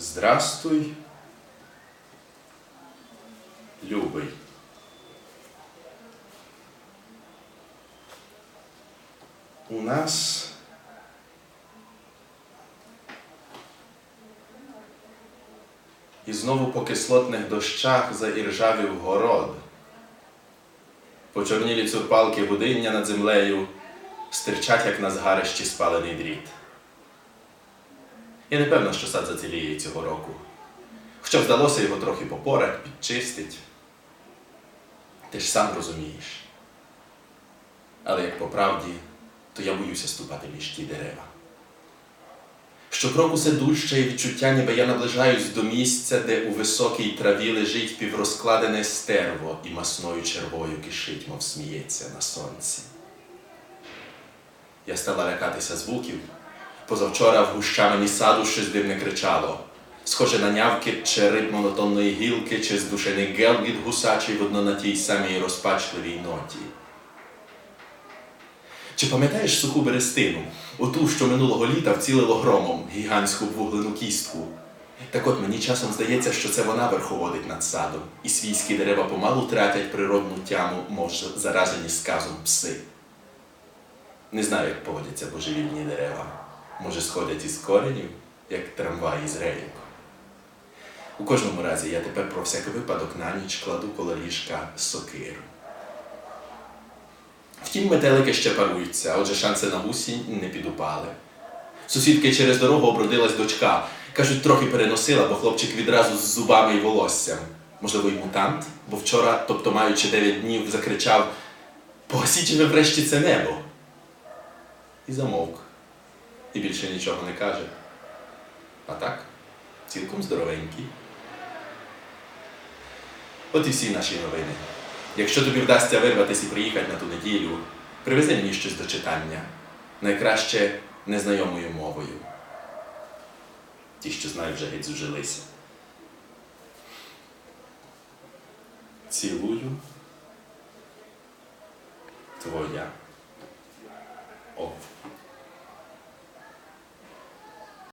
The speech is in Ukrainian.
Здрастуй, любий. У нас і знову по кислотних дощах заіржавів город. Почорнілі цурпалки будиння над землею стирчать, як на згарищі спалений дріт. Я не певна, що сад заціліє цього року. Хоча вдалося його трохи попорать, підчистить. Ти ж сам розумієш. Але як по правді, то я боюся ступати між ті дерева. Щокроку все дужче і відчуття, ніби я наближаюсь до місця, де у високій траві лежить піврозкладене стерво і масною червою кишить, мов сміється на сонці. Я стала лякатися звуків. Позавчора в гущавині саду щось дивне кричало. Схоже на нявки чи риб монотонної гілки, чи здушений гелгіт гусачий водно на тій самій розпачливій ноті. Чи пам'ятаєш суху берестину, оту, що минулого літа вцілило громом гігантську вуглену кістку? Так от мені часом здається, що це вона верховодить над садом, і свійські дерева помалу тратять природну тяму, мов заражені сказом пси. Не знаю, як поводяться божевільні дерева. Може, сходять із коренів, як трамвай із рейок. У кожному разі я тепер про всякий випадок на ніч кладу коло ліжка сокиру. Втім, метелики ще паруються, отже шанси на гусінь не підупали. Сусідки через дорогу обродилась дочка. Кажуть, трохи переносила, бо хлопчик відразу з зубами і волоссям. Можливо, й мутант, бо вчора, тобто маючи 9 днів, закричав Погасіть ви врешті це небо. І замовк. І більше нічого не каже. А так, цілком здоровенький. От і всі наші новини. Якщо тобі вдасться вирватися і приїхати на ту неділю, привези мені щось до читання. Найкраще незнайомою мовою. Ті, що знають, вже геть зужилися. Цілую. Твоя. О.